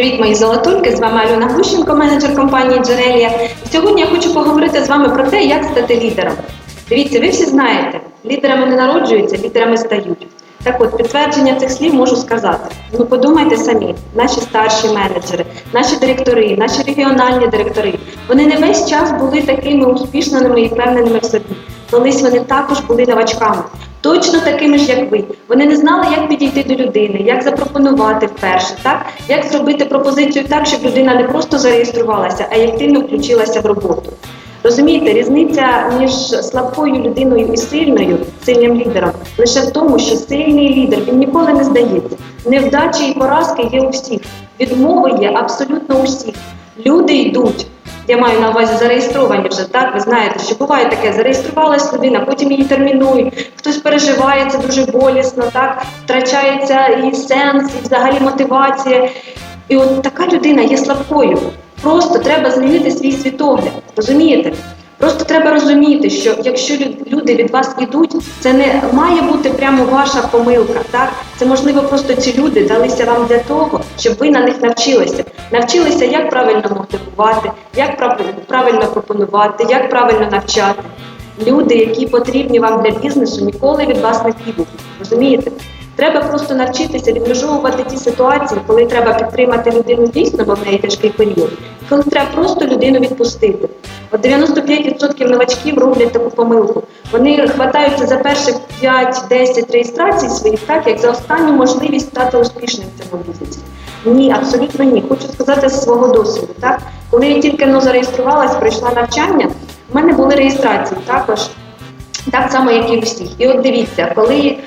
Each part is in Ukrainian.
Привіт, мої золотульки! З вами Альона Глущенко, менеджер компанії Джерелія. Сьогодні я хочу поговорити з вами про те, як стати лідером. Дивіться, ви всі знаєте, лідерами не народжуються, лідерами стають. Так от, підтвердження цих слів можу сказати. Ну подумайте самі, наші старші менеджери, наші директори, наші регіональні директори, вони не весь час були такими успішними і впевненими в собі. Колись вони також були новачками. Точно такими ж, як ви. Вони не знали, як підійти до людини, як запропонувати вперше, так як зробити пропозицію так, щоб людина не просто зареєструвалася, а й активно включилася в роботу. Розумієте, різниця між слабкою людиною і сильною, сильним лідером, лише в тому, що сильний лідер він ніколи не здається. Невдачі і поразки є у всіх, відмови є абсолютно у всіх. Люди йдуть. Я маю на увазі зареєстровані вже, так? Ви знаєте, що буває таке, зареєструвалась людина, потім її термінують, хтось переживає, це дуже болісно, так? Втрачається і сенс, і взагалі мотивація. І от така людина є слабкою. Просто треба змінити свій світогляд. Розумієте? Просто треба розуміти, що якщо люди від вас ідуть, це не має бути прямо ваша помилка. Так це можливо просто ці люди далися вам для того, щоб ви на них навчилися. Навчилися, як правильно мотивувати, як прав- правильно пропонувати, як правильно навчати. Люди, які потрібні вам для бізнесу, ніколи від вас не підуть. Розумієте? Треба просто навчитися відмежовувати ті ситуації, коли треба підтримати людину дійсно, бо в неї тяжкий період, коли треба просто людину відпустити. От 95% новачків роблять таку помилку. Вони хватаються за перших 5-10 реєстрацій своїх, так як за останню можливість стати успішним в цьому бізнесі. Ні, абсолютно ні. Хочу сказати з свого досвіду. Так, коли я тільки ну, зареєструвалась, прийшла навчання, в мене були реєстрації також. Так само, як і у всіх. І от дивіться, коли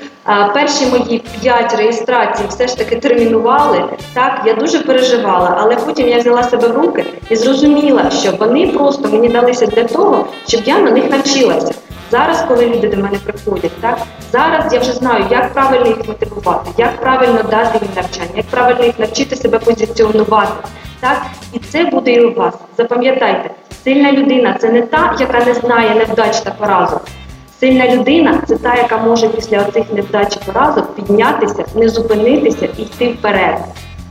перші мої п'ять реєстрацій все ж таки термінували, так я дуже переживала, але потім я взяла себе в руки і зрозуміла, що вони просто мені далися для того, щоб я на них навчилася. Зараз, коли люди до мене приходять, так зараз я вже знаю, як правильно їх мотивувати, як правильно дати їм навчання, як правильно їх навчити себе позиціонувати. Так, і це буде і у вас. Запам'ятайте, сильна людина це не та, яка не знає невдач та поразок. Сильна людина це та, яка може після оцих невдач і поразок піднятися, не зупинитися і йти вперед.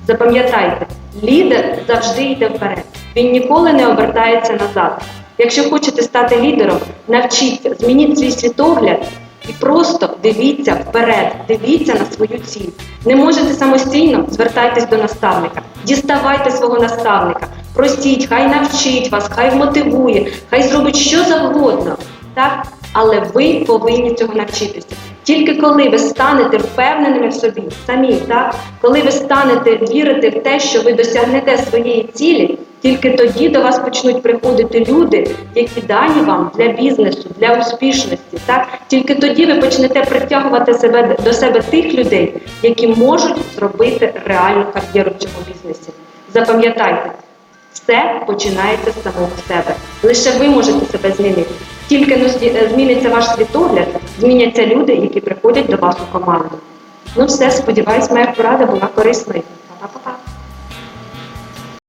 Запам'ятайте, лідер завжди йде вперед. Він ніколи не обертається назад. Якщо хочете стати лідером, навчіться, змініть свій світогляд і просто дивіться вперед, дивіться на свою ціль. Не можете самостійно, звертайтесь до наставника, діставайте свого наставника, простіть, хай навчить вас, хай вмотивує, хай зробить що завгодно. Так? Але ви повинні цього навчитися. Тільки коли ви станете впевненими в собі, самі, так? коли ви станете вірити в те, що ви досягнете своєї цілі, тільки тоді до вас почнуть приходити люди, які дані вам для бізнесу, для успішності. Так? Тільки тоді ви почнете притягувати себе до себе тих людей, які можуть зробити реальну кар'єру в цьому бізнесі. Запам'ятайте, все починається з самого себе. Лише ви можете себе змінити. Тільки но зміниться ваш світогляд, зміняться люди, які приходять до вас у команду. Ну все, сподіваюсь, моя порада була корисною. Па-па-па.